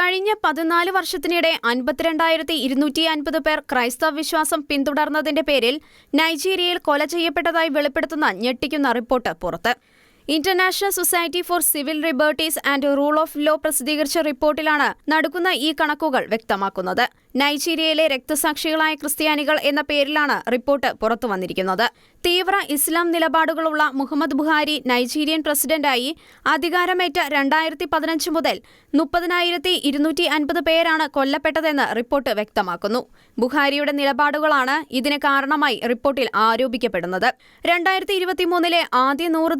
കഴിഞ്ഞ പതിനാല് വർഷത്തിനിടെ അൻപത്തിരണ്ടായിരത്തി ഇരുന്നൂറ്റി അൻപത് പേർ ക്രൈസ്തവ വിശ്വാസം പിന്തുടർന്നതിന്റെ പേരിൽ നൈജീരിയയിൽ കൊല ചെയ്യപ്പെട്ടതായി വെളിപ്പെടുത്തുന്ന ഞെട്ടിക്കുന്ന റിപ്പോർട്ട് പുറത്ത്. International society for civil liberties and rule of law പ്രസിദ്ധീകരിച്ച റിപ്പോർട്ടിലാണ് നടക്കുന്ന ഈ കണക്കുകൾ വ്യക്തമാക്കുന്നത്. നൈജീരിയയിലെ രക്തസാക്ഷികളായ ക്രിസ്ത്യാനികൾ എന്ന പേരിലാണ് റിപ്പോർട്ട് പുറത്തു വന്നിരിക്കുന്നത്. തീവ്ര ഇസ്ലാം നിലപാടുകളുള്ള മുഹമ്മദ് ബുഹാരി നൈജീരിയൻ പ്രസിഡന്റായി അധികാരമേറ്റ രണ്ടായിരത്തി പതിനഞ്ച് മുതൽ മുപ്പതിനായിരത്തി ഇരുന്നൂറ്റി അൻപത് പേരാണ് കൊല്ലപ്പെട്ടതെന്ന് റിപ്പോർട്ട് വ്യക്തമാക്കുന്നു. ബുഹാരിയുടെ നിലപാടുകളാണ് ഇതിന് കാരണമായി റിപ്പോർട്ടിൽ ആരോപിക്കപ്പെടുന്നത്. രണ്ടായിരത്തി ഇരുപത്തിമൂന്നിലെ ആദ്യ നൂറ്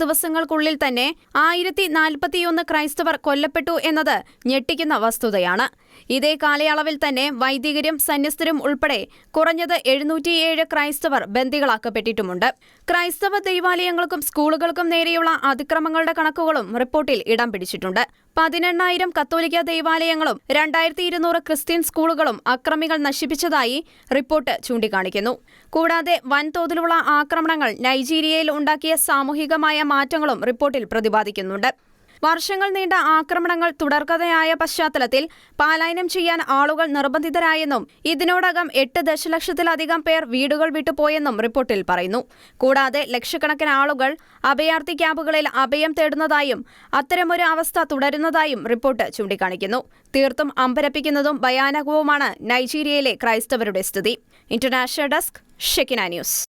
ദിവസങ്ങൾക്കുള്ളിൽ തന്നെ ആയിരത്തി നാൽപ്പത്തിയൊന്ന് ക്രൈസ്തവർ കൊല്ലപ്പെട്ടു എന്നത് ഞെട്ടിക്കുന്ന വസ്തുതയാണ്. ഇതേ കാലയളവിൽ തന്നെ വൈദികരും സന്യസ്തരും ഉൾപ്പെടെ കുറഞ്ഞത് എഴുന്നൂറ്റിയേഴ് ക്രൈസ്തവർ ബന്ദികളാക്കപ്പെട്ടിട്ടുമുണ്ട്. ക്രൈസ്തവ ദൈവാലയങ്ങൾക്കും സ്കൂളുകൾക്കും നേരെയുള്ള അതിക്രമങ്ങളുടെ കണക്കുകളും റിപ്പോർട്ടിൽ ഇടം പിടിച്ചിട്ടുണ്ട്. പതിനെണ്ണായിരം കത്തോലിക്ക ദേവാലയങ്ങളും രണ്ടായിരത്തി ഇരുന്നൂറ് ക്രിസ്ത്യൻ സ്കൂളുകളും അക്രമികൾ നശിപ്പിച്ചതായി റിപ്പോർട്ട് ചൂണ്ടിക്കാണിക്കുന്നു. കൂടാതെ വൻതോതിലുള്ള ആക്രമണങ്ങൾ നൈജീരിയയിൽ ഉണ്ടാക്കിയ സാമൂഹികമായ മാറ്റങ്ങളും റിപ്പോർട്ടിൽ പ്രതിപാദിക്കുന്നുണ്ട്. വർഷങ്ങൾ നീണ്ട ആക്രമണങ്ങൾ തുടർക്കഥയായ പശ്ചാത്തലത്തിൽ പലായനം ചെയ്യാൻ ആളുകൾ നിർബന്ധിതരായെന്നും ഇതിനോടകം എട്ട് ദശലക്ഷത്തിലധികം പേർ വീടുകൾ വിട്ടുപോയെന്നും റിപ്പോർട്ടിൽ പറയുന്നു. കൂടാതെ ലക്ഷക്കണക്കിന് ആളുകൾ അഭയാർത്ഥി ക്യാമ്പുകളിൽ അഭയം തേടുന്നതായും അത്തരമൊരു അവസ്ഥ തുടരുന്നതായും റിപ്പോർട്ട് ചൂണ്ടിക്കാണിക്കുന്നു. തീർത്തും അമ്പരപ്പിക്കുന്നതും ഭയാനകവുമാണ് നൈജീരിയയിലെ ക്രൈസ്തവരുടെ സ്ഥിതി. International desk Shekinah news.